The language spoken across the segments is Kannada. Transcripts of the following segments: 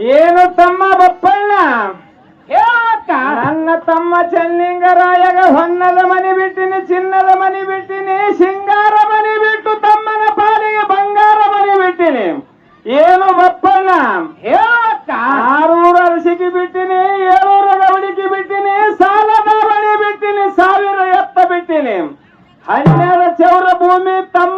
ಏನು ತಮ್ಮ ಬಪ್ಪಣ್ಣ? ಹೇಳಕ್ಕ ನನ್ನ ತಮ್ಮ ಚೆನ್ನಿಂಗರಾಯಗ ಹೊನ್ನದ ಮನಿ ಬಿಟ್ಟಿನಿ ಚಿನ್ನದ ಮನಿ ಬಿಟ್ಟಿನಿ ಸಿಂಗಾರ ಮನಿ ಬಿಟ್ಟು ತಮ್ಮನ ಪಾಲಿಗೆ ಬಂಗಾರ ಮನೆ ಬಿಟ್ಟಿನಿ. ಏನು ಬಪ್ಪಣ್ಣ? ಹೇಳಕ್ಕ ಆರೂರ ಅರಸಿಗೆ ಬಿಟ್ಟಿನಿ ಏಳೂರ ಗವಡಿಕೆ ಬಿಟ್ಟಿನಿ ಸಾಲದ ಮನೆ ಬಿಟ್ಟಿನಿ ಸಾವಿರ ಎತ್ತ ಬಿಟ್ಟಿನಿ. ಹನ್ನೆರಡು ಚೌರ ಭೂಮಿ ತಮ್ಮ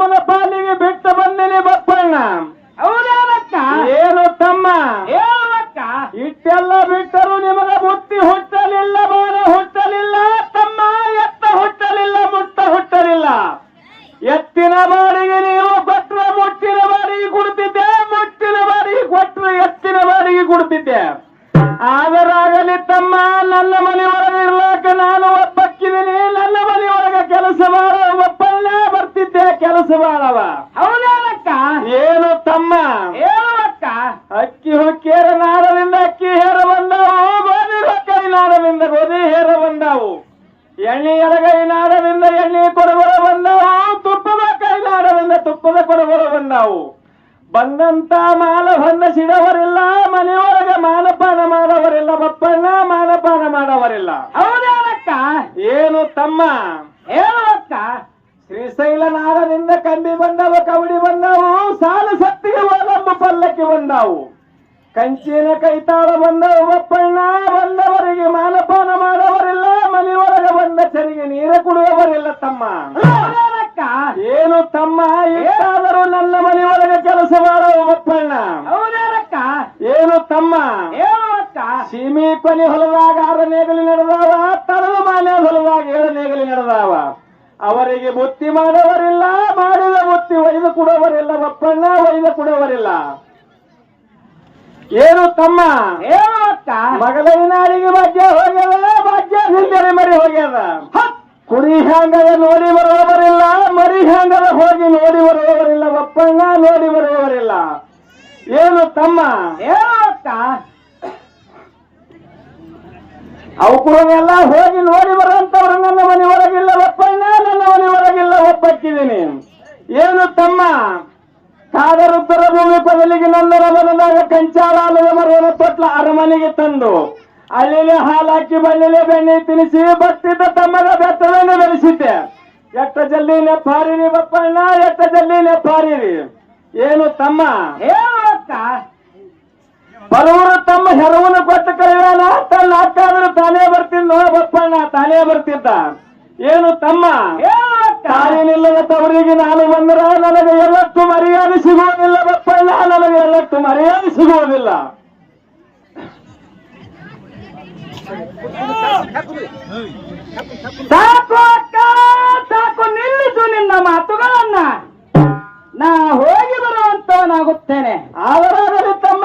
ಬರ್ತಿದ್ದೆ ಕೆಲಸ ಹೌದಕ್ಕ ಏನು ತಮ್ಮ? ಏನು ಅಕ್ಕ? ಅಕ್ಕಿ ಹೊಕ್ಕೇರ ನಾರದಿಂದ ಅಕ್ಕಿ ಹೇರ ಬಂದಾವು ಗೋಧಿ ಹೊಕ್ಕೈ ನಾರದಿಂದ ಗೋಧಿ ಹೇರ ಬಂದಾವು. ಎಣ್ಣೆ ಎಡಗೈ ನಾರದಿಂದ ಎಣ್ಣೆ ಕೊಡಬರ ಬಂದಾವು ತುಪ್ಪದ ಕೈ ನಾರದಿಂದ ತುಪ್ಪದ ಕೊಡಬರ ಬಂದಾವು. ಬಂದಂತ ಮಾಲ ಹೊಂದ ಸಿಡವರಿಲ್ಲ ಮನೆಯೊಳಗೆ ಮಾನಪಾನ ಮಾಡವರಿಲ್ಲ ಬಪ್ಪಣ್ಣ ಮಾನಪಾನ ಮಾಡವರಿಲ್ಲ. ಹೌದಕ್ಕ ಏನು ತಮ್ಮ? ಹೇಳುವಕ್ಕ ಶ್ರೀಶೈಲ ನಾಡದಿಂದ ಕಂಬಿ ಬಂದವು ಕವಡಿ ಬಂದವು ಸಾಲ ಸತ್ತಿಗೆ ಒಲಂಬು ಪಲ್ಲಕ್ಕಿ ಬಂದವು. ಕಂಚಿನ ಕೈತಾಳ ಬಂದವು ಒಪ್ಪಣ್ಣ ಬಂದವರಿಗೆ ಮಾನಪಾನ ಮಾಡವರಿಲ್ಲ ಮನೆಯೊಳಗೆ ಬಂದ ಚರಿಗೆ ನೀರ ಕುಡುವವರಿಲ್ಲ ತಮ್ಮ. ಏನು ತಮ್ಮ ಏನಾದರೂ ನನ್ನ ಮನೆಯೊಳಗೆ ಕೆಲಸ ಮಾಡೋ ಒಪ್ಪಣ್ಣ. ಏನು ತಮ್ಮ? ಸೀಮಿ ಕೊನೆ ಹೊಲದಾಗ ಆರು ನೇಗಲಿ ನಡೆದಾವ ತಳದು ಮಾನ್ಯ ಹೊಲದಾಗ ಏಳು ನೇಗಲಿ ನಡೆದಾವ. ಅವರಿಗೆ ಬುತ್ತಿ ಮಾಡವರಿಲ್ಲ ಮಾಡಿದ ಬುತ್ತಿ ಒಯ್ದು ಕೊಡವರಿಲ್ಲ ಒಪ್ಪಣ್ಣ ಒಯ್ದು ಕೊಡವರಿಲ್ಲ. ಏನು ತಮ್ಮ? ಮಗಳಿನ ಮಗಳ ನಾಡಿಗೆ ಭಾಗ್ಯ ಹೋಗ್ಯದ ಭಾಗ್ಯ ನಿಂತರೆ ಮರಿ ಹೋಗ್ಯದ. ಕುರಿ ಹ್ಯಾಂಗದ ನೋಡಿ ಬರುವವರಿಲ್ಲ ಮರಿ ಹ್ಯಾಂಗದ ಹೋಗಿ ನೋಡಿ ಬರುವವರಿಲ್ಲ ಬಪ್ಪಣ್ಣ ನೋಡಿ ಬರುವವರಿಲ್ಲ ಏನು ತಮ್ಮ? ಹೇಳುವಕ್ಕ ಅವಕುರನೆಲ್ಲ ಹೋಗಿ ನೋಡಿ ಬರುವಂತವ್ರು ನನ್ನ ಮನೆ ಒಳಗಿಲ್ಲ ಒಪ್ಪಣ್ಣ ನನ್ನ ಮನೆ ಒಳಗಿಲ್ಲ ಒಪ್ಪಕ್ಕಿದ್ದೀನಿ ಏನು ತಮ್ಮ ಕಾದರುತ್ತರ ಭೂಮಿ ಬದಲಿಗೆ ನಂದರ ಕಂಚಾಲಾಲದ ಮರವನ್ನು ತೊಟ್ಲ ಅರಮನೆಗೆ ತಂದು ಅಲ್ಲಿ ಹಾಲಾಕಿ ಬಲ್ಲಿಲೆ ಬೆಣ್ಣೆ ತಿನ್ನಿಸಿ ಬತ್ತಿದ್ದ ತಮ್ಮದ ಬೆತ್ತವನ್ನು ಬೆಳೆಸಿದ್ದೆ ಎಟ್ಟ ಜಲ್ಲಿ ನೆಪ್ಪಾರಿರಿ ಬಪ್ಪಣ್ಣ ಎಟ್ಟ ಜಲ್ಲಿ ನೆಪ್ಪಾರಿರಿ. ಏನು ತಮ್ಮ? ಹೇಳುವಕ್ಕ ಬರುವರು ತಮ್ಮ ಹೆರವನ್ನು ಕೊಟ್ಟು ಕರೆಯೋಣ ತನ್ನ ಅಕ್ಕಾದ್ರೂ ತಾನೇ ಬರ್ತಿದ್ದ ಬಪ್ಪಣ್ಣ ತಾನೇ ಬರ್ತಿದ್ದ. ಏನು ತಮ್ಮ? ತಾನೇನಿಲ್ಲದ ತವರಿಗೆ ನಾನು ಬಂದ್ರ ನನಗೆ ಎಲ್ಲಕ್ಕೂ ಮರ್ಯಾದೆ ಸಿಗುವುದಿಲ್ಲ ಬಪ್ಪಣ್ಣ, ನನಗೆ ಎಲ್ಲಕ್ಕೂ ಮರ್ಯಾದೆ ಸಿಗುವುದಿಲ್ಲ. ಸಾಕು ಅಕ್ಕ, ಸಾಕು, ನಿಲ್ಲಿಸು ನಿನ್ನ ಮಾತುಗಳನ್ನ. ನಾ ಹೋಗಿ ಬರುವಂತವನಾಗುತ್ತೇನೆ. ಆದರಾಗಲಿ ತಮ್ಮ